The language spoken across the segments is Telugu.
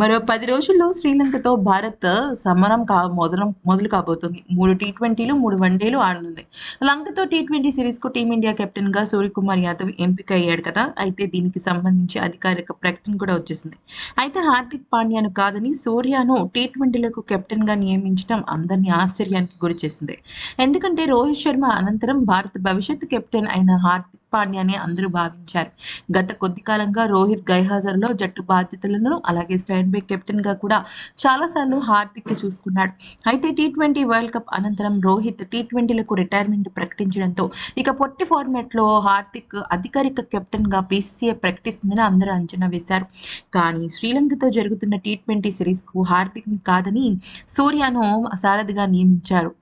మరో పది రోజుల్లో శ్రీలంకతో భారత్ సమరం కా మొదల మొదలు కాబోతుంది. మూడు టీ ట్వంటీలు మూడు వన్డేలు ఆడనుంది. లంకతో టీ ట్వంటీ సిరీస్కు టీమిండియా కెప్టెన్గా సూర్యకుమార్ యాదవ్ ఎంపిక అయ్యాడు కదా. అయితే దీనికి సంబంధించి అధికారిక ప్రకటన కూడా వచ్చేసింది. అయితే హార్దిక్ పాండ్యాను కాదని సూర్యను టీ ట్వంటీలకు కెప్టెన్గా నియమించడం అందరినీ ఆశ్చర్యానికి గురి చేసింది ఎందుకంటే రోహిత్ శర్మ అనంతరం భారత భవిష్యత్ కెప్టెన్ అయిన హార్దిక్ పాండ్యాని అందరూ భావించారు. గత కొద్ది కాలంగా రోహిత్ గైహాజర్లో జట్టు బాధ్యతలను అలాగే స్టాండ్ బై కెప్టెన్గా కూడా చాలాసార్లు హార్దిక్ చూసుకున్నాడు. అయితే టీ ట్వంటీ వరల్డ్ కప్ అనంతరం రోహిత్ టీ ట్వంటీలకు రిటైర్మెంట్ ప్రకటించడంతో ఇక పొట్టి ఫార్మాట్లో హార్దిక్ అధికారిక కెప్టెన్గా బీసీసీఐ ప్రకటిస్తుందని అందరూ అంచనా వేశారు. కానీ శ్రీలంకతో జరుగుతున్న టీ ట్వంటీ సిరీస్కు హార్దిక్ కాదని సూర్యను సారథిగా నియమించారు.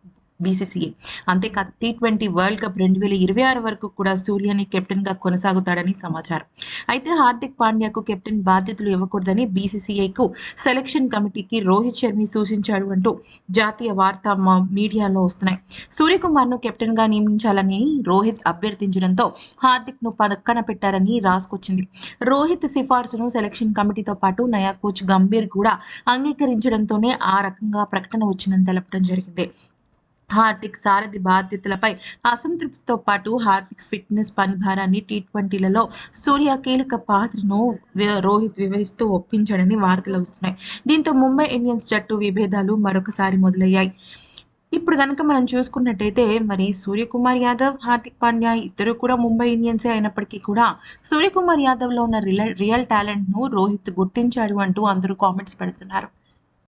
బీసీసీఐ అంతేకాదు టీ ట్వంటీ వరల్డ్ కప్ రెండు వేల ఇరవై ఆరు వరకు కూడా సూర్యని కెప్టెన్గా కొనసాగుతాడని సమాచారం. అయితే హార్దిక్ పాండ్యాకు కెప్టెన్ బాధ్యతలు ఇవ్వకూడదని బీసీసీఐకు సెలక్షన్ కమిటీకి రోహిత్ శర్మ సూచించాడు అంటూ జాతీయ వార్తా మీడియాలో వస్తున్నాయి. సూర్యకుమార్ను కెప్టెన్గా నియమించాలని రోహిత్ అభ్యర్థించడంతో హార్దిక్ను పక్కన పెట్టారని రాసుకొచ్చింది. రోహిత్ సిఫార్సును సెలక్షన్ కమిటీతో పాటు నయా కోచ్ గంభీర్ కూడా అంగీకరించడంతోనే ఆ రకంగా ప్రకటన వచ్చిందని తెలపడం జరిగింది. హార్దిక్ సారథి బాధ్యతలపై అసంతృప్తితో పాటు హార్దిక్ ఫిట్నెస్ పనిభారాన్ని టీ ట్వంటీలలో సూర్య కీలక పాత్రను రోహిత్ వివరిస్తూ ఒప్పించాడని వార్తలు వస్తున్నాయి. దీంతో ముంబై ఇండియన్స్ జట్టు విభేదాలు మరొకసారి మొదలయ్యాయి. ఇప్పుడు కనుక మనం చూసుకున్నట్టయితే మరి సూర్యకుమార్ యాదవ్ హార్దిక్ పాండ్యా ఇద్దరు కూడా ముంబై ఇండియన్సే అయినప్పటికీ కూడా సూర్యకుమార్ యాదవ్లో ఉన్న రియల్ రియల్ టాలెంట్ను రోహిత్ గుర్తించాడు అంటూ అందరూ కామెంట్స్ పెడుతున్నారు.